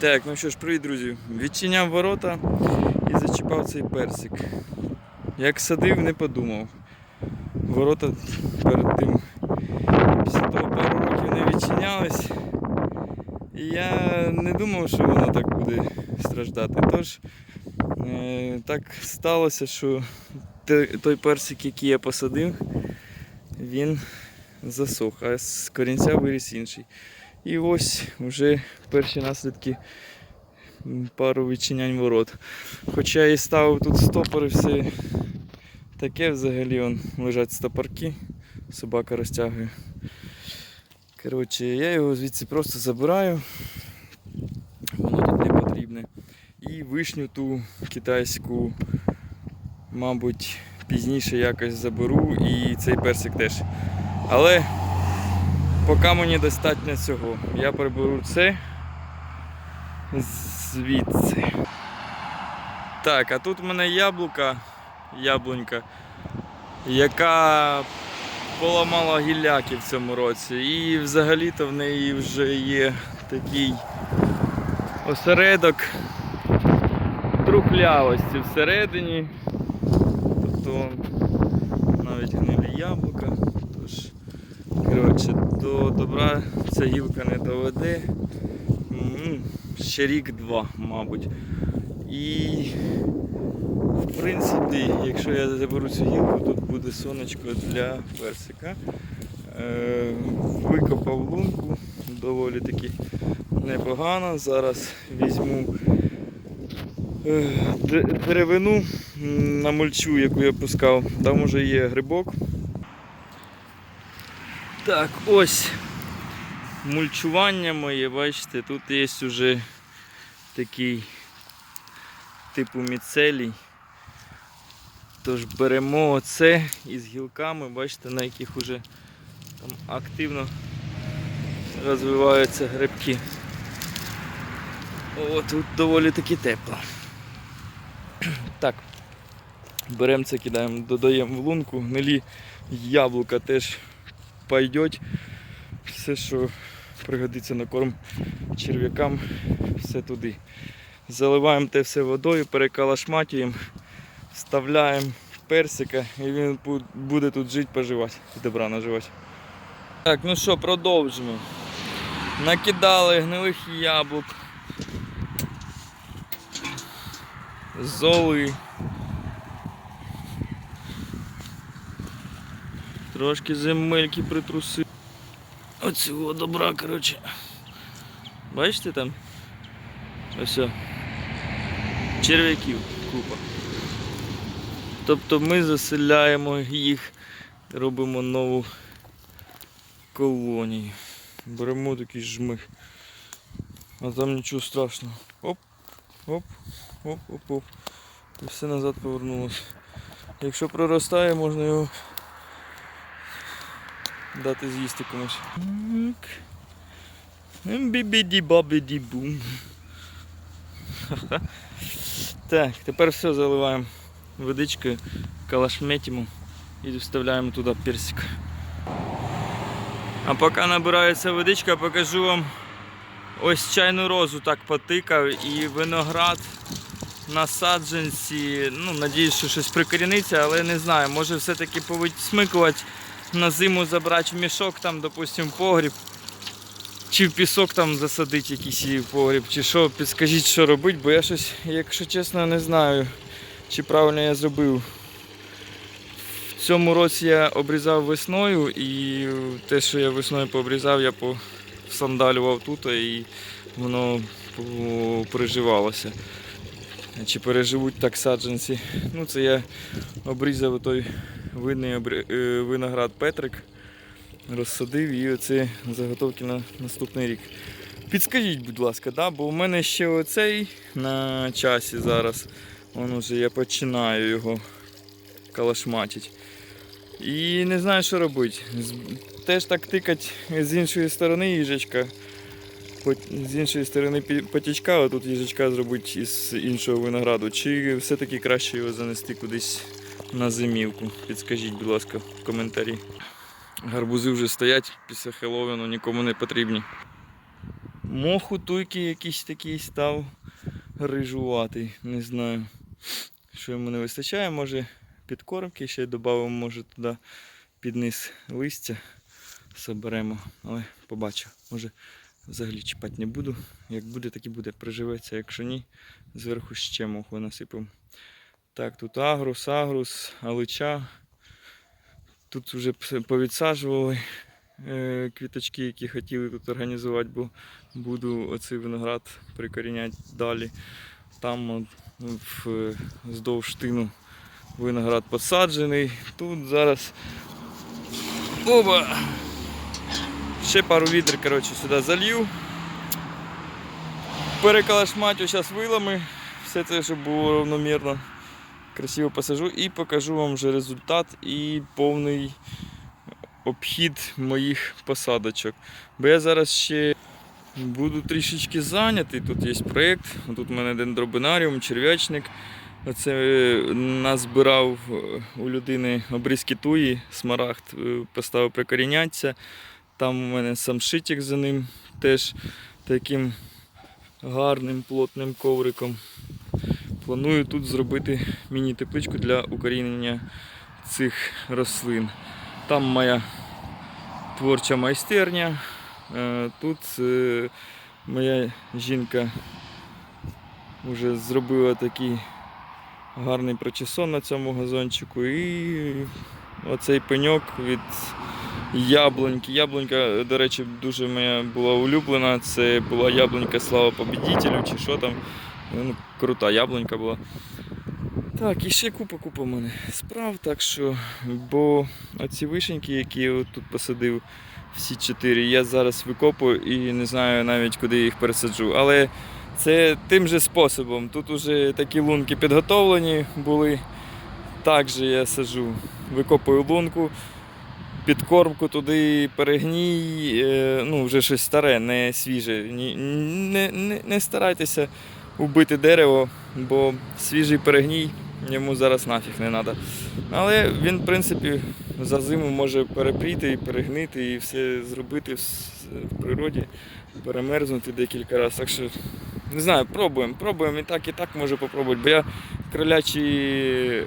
Так, ну що ж, привіт, друзі. Відчиняв ворота і зачіпав цей персик. Як садив, не подумав. Ворота перед тим після того пару років не відчинялись. І я не думав, що воно так буде страждати. Тож е, так сталося, що той персик, який я посадив, він засох, а з корінця виріс інший. І ось вже перші наслідки пару відчинянь ворот. Хоча я і ставив тут стопори, все таке взагалі он, лежать стопорки, собака розтягує. Коротше, я його звідси просто забираю. Воно тут не потрібне. І вишню ту китайську, мабуть, пізніше якось заберу і цей персик теж. Але Поки мені достатньо цього. Я приберу це звідси. Так, а тут в мене яблука, яблунька, яка поламала гілляки в цьому році. І взагалі-то в неї вже є такий осередок трухлявості всередині. Тобто навіть гнилі яблука. Тож Коротше, до добра ця гілка не доведе. Ще рік-два, мабуть. І в принципі, якщо я заберу цю гілку, тут буде сонечко для персика. Е, Викопав лунку, доволі таки непогано. Зараз візьму е, деревину м, намульчу, яку я пускав. Там уже є грибок. Так, ось мульчування моє, бачите, тут є вже такий типу міцелій. Тож беремо оце із гілками, бачите, на яких вже там активно розвиваються грибки. О, тут доволі таки тепло. Так, беремо це, кидаємо, додаємо в лунку, гнилі яблука теж пойдеть. Все, що пригодиться на корм черв'якам, все туди. Заливаємо те все водою, перекалашматюємо, вставляємо персика і він бу- буде тут жити, поживати, добра наживати. Так, ну що, продовжимо. Накидали гнилих яблук. Золи. Трошки земельки притрусив. Оцього добра, коротше. Бачите там? Ось. Черв'яків купа. Тобто ми заселяємо їх, робимо нову колонію. Беремо такий жмих. А там нічого страшного. Оп, оп, оп, оп, оп. І все назад повернулося. Якщо проростає, можна його дати з'їсти комусь. Так. бібіді бабіді бум Так, тепер все заливаємо водичкою, калашметимо і вставляємо туди персик. А поки набирається водичка, покажу вам ось чайну розу так потикав і виноград на саджанці. Ну, надіюсь, що щось прикоріниться, але не знаю, може все-таки повисмикувати на зиму забрати в мішок, там, допустим, погріб. Чи в пісок там засадити якийсь її погріб, чи що, підскажіть, що робити, бо я щось, якщо чесно, не знаю, чи правильно я зробив. В цьому році я обрізав весною і те, що я весною пообрізав, я посандалював тут і воно приживалося. Чи переживуть так саджанці. Ну, це я обрізав той видний е, виноград Петрик, розсадив і оце заготовки на наступний рік. Підскажіть, будь ласка, да? бо у мене ще оцей на часі зараз. Вон уже я починаю його калашматити. І не знаю, що робити. Теж так тикать з іншої сторони їжачка. По- З іншої сторони потічка, а тут їжачка зробити із іншого винограду. Чи все-таки краще його занести кудись на зимівку? Підскажіть, будь ласка, в коментарі. Гарбузи вже стоять після Хеллоуіну, нікому не потрібні. Моху туйки якийсь такий став рижуватий. Не знаю, що йому не вистачає. Може підкормки ще додамо, може туди під низ листя соберемо. Але побачу. Може взагалі чіпати не буду. Як буде, так і буде. Приживеться. Якщо ні, зверху ще моху насипемо. Так, тут агрус, агрус, алича. Тут вже повідсаджували е, квіточки, які хотіли тут організувати, бо буду оцей виноград прикоріняти далі. Там в, вздовж тину виноград посаджений. Тут зараз. Оба! Ще пару відер коротше, сюди залью. Перекалашматю зараз вилами. Все це, щоб було равномірно. Красиво посажу і покажу вам вже результат і повний обхід моїх посадочок. Бо я зараз ще буду трішечки зайнятий. Тут є проєкт. Тут у мене дендробинаріум, черв'ячник. Оце е, назбирав е, у людини обрізки туї, смарагд, е, поставив прикорінятися. Там у мене самшитик за ним теж таким гарним плотним ковриком. Планую тут зробити міні-тепличку для укорінення цих рослин. Там моя творча майстерня. Е, Тут е, моя жінка вже зробила такий гарний прочесон на цьому газончику. І оцей пеньок від яблуньки. Яблунька, до речі, дуже моя була улюблена. Це була яблунька Слава Побідітелю чи що там. Крута яблунька була. Так, і ще купа-купа в мене справ, так що, бо оці вишеньки, які я тут посадив, всі чотири, я зараз викопую і не знаю навіть куди їх пересаджу. Але це тим же способом. Тут вже такі лунки підготовлені були. Так же я саджу. Викопую лунку, підкормку туди, перегній, е, ну вже щось старе, не свіже. Не, не, не старайтеся убити дерево, бо свіжий перегній йому зараз нафіг не треба. Але він, в принципі, за зиму може перепріти і перегнити і все зробити в, природі, перемерзнути декілька разів. Так що не знаю, пробуємо, пробуємо і так, і так можу попробувати. Бо я кролячі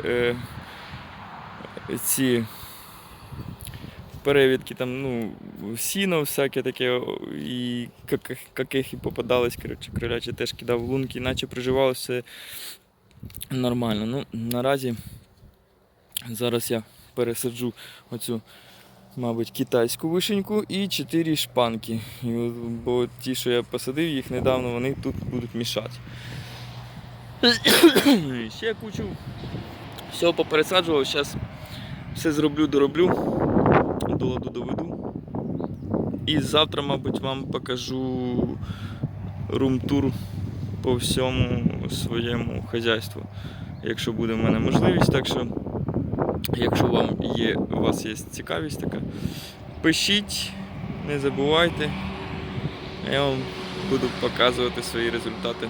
е, ці перевідки, там, ну, сіно всяке таке, і каких, каких і попадались, коротше, кролячі теж кидав в лунки, наче приживалося все нормально. Ну, наразі зараз я пересаджу оцю, мабуть, китайську вишеньку і 4 шпанки. Бо ті, що я посадив їх недавно, вони тут будуть мішати. Ще кучу всього попересаджував, зараз все зроблю, дороблю, до ладу доведу. І завтра, мабуть, вам покажу рум-тур по всьому своєму хазяйству, якщо буде в мене можливість. Так що, якщо вам є, у вас є цікавість така, пишіть, не забувайте. Я вам буду показувати свої результати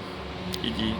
і дії.